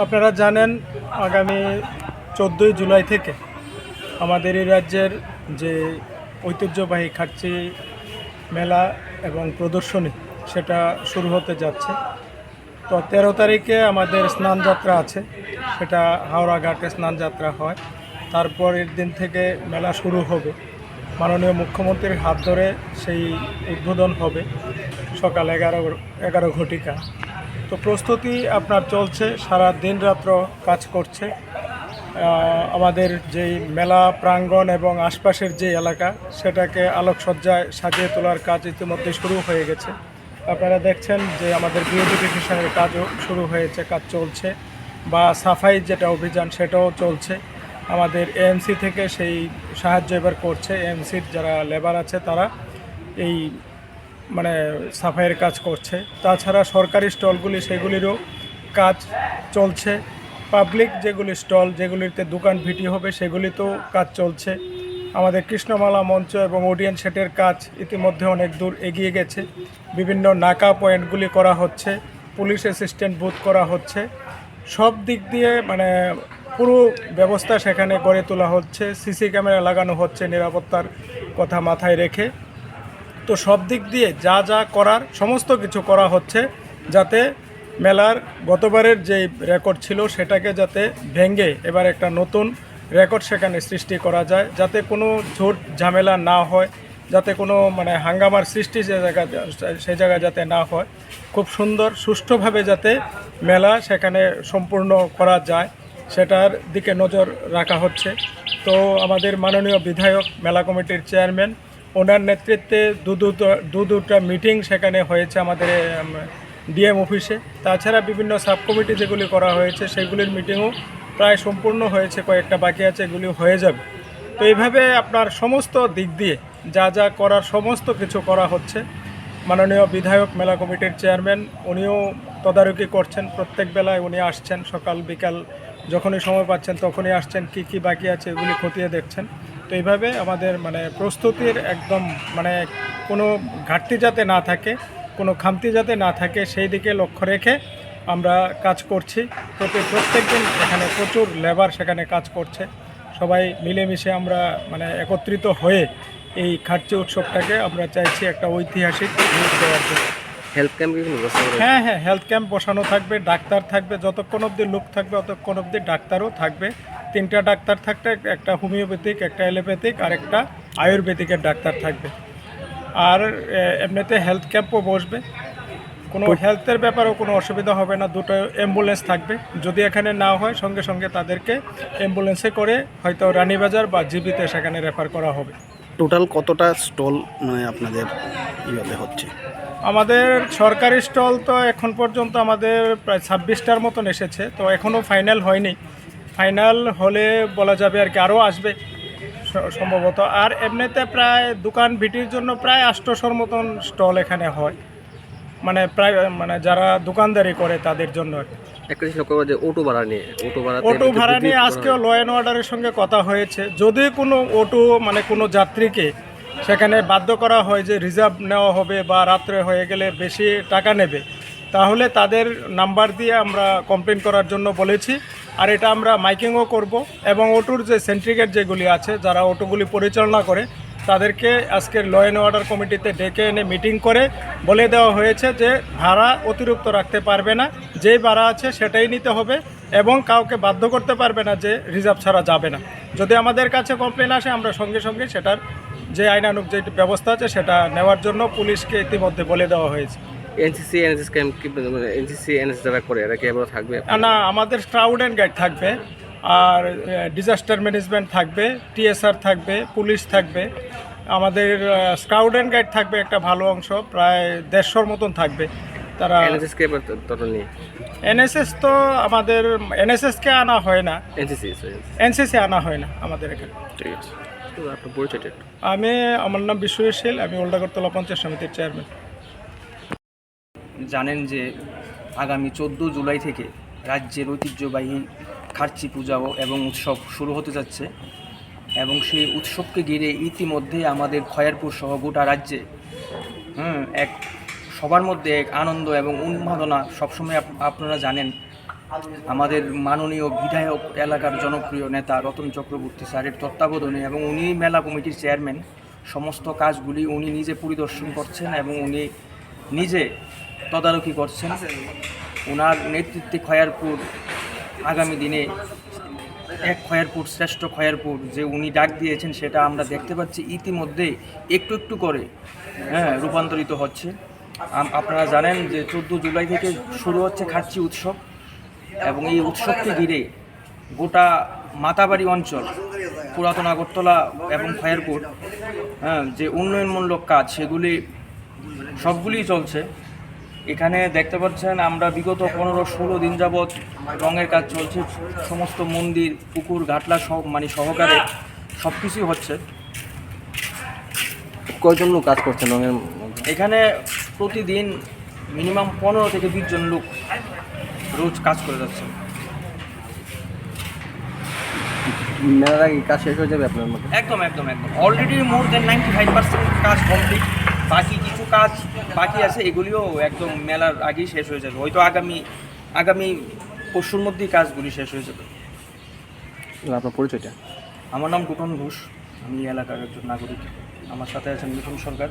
আপনারা জানেন, আগামী চোদ্দোই জুলাই থেকে আমাদের এই রাজ্যের যে ঐতিহ্যবাহী খাচ্ছি মেলা এবং প্রদর্শনী, সেটা শুরু হতে যাচ্ছে। তো তেরো তারিখে আমাদের স্নানযাত্রা আছে, সেটা হাওড়া ঘাটে স্নানযাত্রা হয়। তারপরের দিন থেকে মেলা শুরু হবে। মাননীয় মুখ্যমন্ত্রীর হাত ধরে সেই উদ্বোধন হবে সকাল এগারো এগারো ঘটিকা। তো প্রস্তুতি আপনার চলছে, সারা দিন রাত্র কাজ করছে। আমাদের যেই মেলা প্রাঙ্গণ এবং আশপাশের যে এলাকা, সেটাকে আলোকসজ্জায় সাজিয়ে তোলার কাজ ইতিমধ্যে শুরু হয়ে গেছে। আপনারা দেখছেন যে আমাদের বিউটিফিকেশনের কাজও শুরু হয়েছে, কাজ চলছে। বা সাফাই যেটা অভিযান, সেটাও চলছে। আমাদের এএমসি থেকে সেই সাহায্য এবার করছে। এএমসির যারা লেবার আছে, তারা এই মানে সাফাইয়ের কাজ করছে। তাছাড়া সরকারি স্টলগুলি, সেগুলিরও কাজ চলছে। পাবলিক যেগুলি স্টল, যেগুলিতে দোকান ভিটি হবে, সেগুলিতেও কাজ চলছে। আমাদের কৃষ্ণমালা মঞ্চ এবং ওডিয়ান সেটের কাজ ইতিমধ্যে অনেক দূর এগিয়ে গেছে। বিভিন্ন নাকা পয়েন্টগুলি করা হচ্ছে, পুলিশ অ্যাসিস্ট্যান্ট বুথ করা হচ্ছে। সব দিক দিয়ে মানে পুরো ব্যবস্থা সেখানে গড়ে তোলা হচ্ছে। সিসি ক্যামেরা লাগানো হচ্ছে নিরাপত্তার কথা মাথায় রেখে। তো সব দিক দিয়ে যা যা করার, সমস্ত কিছু করা হচ্ছে যাতে মেলার গতবারের যে রেকর্ড ছিল সেটাকে যাতে ভেঙে এবার একটা নতুন রেকর্ড সেখানে সৃষ্টি করা যায়, যাতে কোনো ঝোট ঝামেলা না হয়, যাতে কোনো মানে হাঙ্গামার সৃষ্টি সে জায়গা সে জায়গা যাতে না হয়। খুব সুন্দর, সুষ্ঠুভাবে যাতে মেলা সেখানে সম্পূর্ণ করা যায়, সেটার দিকে নজর রাখা হচ্ছে। তো আমাদের মাননীয় বিধায়ক, মেলা কমিটির চেয়ারম্যান ওনার নেতৃত্বে দু দু দুটা মিটিং সেখানে হয়েছে আমাদের ডিএম অফিসে তাছাড়া বিভিন্ন সাব কমিটি যেগুলি করা হয়েছে, সেগুলির মিটিংও প্রায় সম্পূর্ণ হয়েছে, কয়েকটা বাকি আছে, এগুলি হয়ে যাবে। তো এইভাবে আপনার সমস্ত দিক দিয়ে যা যা করার সমস্ত কিছু করা হচ্ছে। মাননীয় বিধায়ক মেলা কমিটির চেয়ারম্যান উনিও তদারকি করছেন। প্রত্যেক বেলায় উনি আসছেন, সকাল, বিকাল, যখনই সময় পাচ্ছেন, তখনই আসছেন, কি কি বাকি আছে, এগুলি খতিয়ে দেখছেন। তো এইভাবে আমাদের মানে প্রস্তুতির একদম মানে কোনো ঘাটতি যাতে না থাকে কোনো খামতি যাতে না থাকে সেই দিকে লক্ষ্য রেখে আমরা কাজ করছি। প্রতি প্রত্যেক দিন এখানে প্রচুর লেবার সেখানে কাজ করছে। সবাই মিলেমিশে আমরা মানে একত্রিত হয়ে এই খার্চি উৎসবটাকে আমরা চাইছি একটা ঐতিহাসিক রূপ দেওয়ার জন্য। হেলথ ক্যাম্প হ্যাঁ হ্যাঁ হেলথ ক্যাম্প বসানো থাকবে ডাক্তার থাকবে যতক্ষণ অবধি লোক থাকবে ততক্ষণ অবধি ডাক্তারও থাকবে। তিনটা ডাক্তার থাকতে একটা হোমিওপ্যাথিক একটা অ্যালোপ্যাথিক আর একটা আয়ুর্বেদিকের ডাক্তার থাকবে। আর এমনিতে হেলথ ক্যাম্পও বসবে। কোনো হেলথের ব্যাপারেও কোনো অসুবিধা হবে না দুটো অ্যাম্বুলেন্স থাকবে। যদি এখানে না হয় সঙ্গে সঙ্গে তাদেরকে অ্যাম্বুলেন্সে করে হয়তো রানীবাজার বা জিবিতে সেখানে রেফার করা হবে। টোটাল কতটা স্টল মানে আপনাদের ইয়েতে হচ্ছে? আমাদের সরকারি স্টল তো এখন পর্যন্ত আমাদের প্রায় ছাব্বিশটার মতন এসেছে তো এখনও ফাইনাল হয়নি। ফাইনাল হলে বলা যাবে আর কি আরও আসবে সম্ভবত। আর এমনিতে প্রায় দোকান ভিটির জন্য প্রায় আষ্টশোর মতন স্টল এখানে হয়। মানে প্রায় মানে যারা দোকানদারি করে তাদের জন্য একটা জিনিস লক্ষ্য যে অটো ভাড়া নিয়ে অটো ভাড়া অটো ভাড়া নিয়ে আজকেও ল অ্যান্ড অর্ডারের সঙ্গে কথা হয়েছে। যদি কোনো অটো মানে কোনো যাত্রীকে সেখানে বাধ্য করা হয় যে রিজার্ভ নেওয়া হবে বা রাত্রে হয়ে গেলে বেশি টাকা নেবে তাহলে তাদের নাম্বার দিয়ে আমরা কমপ্লেন করার জন্য বলেছি। আর এটা আমরা মাইকিংও করব এবং অটোর যে সেন্ট্রিগেট যেগুলি আছে, যারা অটোগুলি পরিচালনা করে, তাদেরকে আজকের ল অ্যান্ড অর্ডার কমিটিতে ডেকে এনে মিটিং করে বলে দেওয়া হয়েছে যে ভাড়া অতিরিক্ত রাখতে পারবে না, যেই ভাড়া আছে সেটাই নিতে হবে এবং কাউকে বাধ্য করতে পারবে না যে রিজার্ভ ছাড়া যাবে না। যদি আমাদের কাছে কমপ্লেন আসে, আমরা সঙ্গে সঙ্গে সেটার যে আইনানুক যে ব্যবস্থা আছে, সেটা নেওয়ার জন্য পুলিশকে ইতিমধ্যে বলে দেওয়া হয়েছে। এনসিসি এনএসএস ক্যাম্প কি এনসিসি এনএস যারা করে এরা কি এবার থাকবে? না আমাদের ক্রাউড অ্যান্ড গাইড থাকবে আর ডিজাস্টার ম্যানেজমেন্ট থাকবে টিএসআর থাকবে পুলিশ থাকবে আমাদের স্কাউট অ্যান্ড গাইড থাকবে একটা ভালো অংশ প্রায় দেড়শোর মতন থাকবে তারা এনএসএস কে এবার তত এনএসএস তো আমাদের এনএসএসকে আনা হয় না। এনসিসি এনসিসি আনা হয় না আমাদের এখানে। ঠিক আছে। আমি আমার নাম বিশ্বশীল আমি ওল্ডাগরতলা পঞ্চায়েত সমিতির চেয়ারম্যান জানেন যে আগামী চোদ্দ জুলাই থেকে রাজ্যের ঐতিহ্যবাহী খার্চি পূজা ও- এবং উৎসব শুরু হতে যাচ্ছে এবং সেই উৎসবকে ঘিরে ইতিমধ্যে আমাদের খয়ারপুর সহ গোটা রাজ্যে, হুম, এক সবার মধ্যে এক আনন্দ এবং উন্মাদনা সবসময় আপ- আপনারা জানেন। আমাদের মাননীয় বিধায়ক এলাকার জনপ্রিয় নেতা রতন চক্রবর্তী স্যারের তত্ত্বাবধানে এবং উনি মেলা কমিটির চেয়ারম্যান। সমস্ত কাজগুলি উনি নিজে পরিদর্শন করছেন এবং উনি নিজে তদারকি করছেন। ওনার নেতৃত্বে খয়ারপুর আগামী দিনে এক খয়ারপুর, শ্রেষ্ঠ খয়ারপুর যে উনি ডাক দিয়েছেন সেটা আমরা দেখতে পাচ্ছি। ইতিমধ্যে একটু একটু করে হ্যাঁ রূপান্তরিত হচ্ছে। আপনারা জানেন যে চোদ্দ জুলাই থেকে শুরু হচ্ছে খাচ্ছি উৎসব এবং এই উৎসবকে ঘিরে গোটা মাতাবাড়ি অঞ্চল, পুরাতন আগরতলা এবং খয়ারপুর হ্যাঁ যে উন্নয়নমূলক কাজ, সেগুলি সবগুলিই চলছে। এখানে দেখতে পাচ্ছেন আমরা বিগত পনেরো ষোলো দিন যাবৎ রঙের কাজ চলছে। সমস্ত মন্দির পুকুর ঘাটলা সব মানে সহকারে সব কিছুই হচ্ছে। কয়জন লোক কাজ করছেন রঙের এখানে প্রতিদিন মিনিমাম পনেরো থেকে বিশ জন লোক রোজ কাজ করে যাচ্ছে। মেলার আগে কাজ শেষ হয়ে যাবে আপনার মধ্যে? একদম একদম একদম। Already more than ninety five percent কাজ কমপ্লিট বাকি কাজ বাকি আছে এগুলিও একদম মেলার আগেই শেষ হয়ে যাবে। হয়তো আগামী আগামী পরশুর মধ্যেই কাজগুলি শেষ হয়ে যাবে। আপনার পরিচয়টা? আমার নাম টুটন ঘোষ আমি এলাকার একজন নাগরিক। আমার সাথে আছেন মিঠুন সরকার।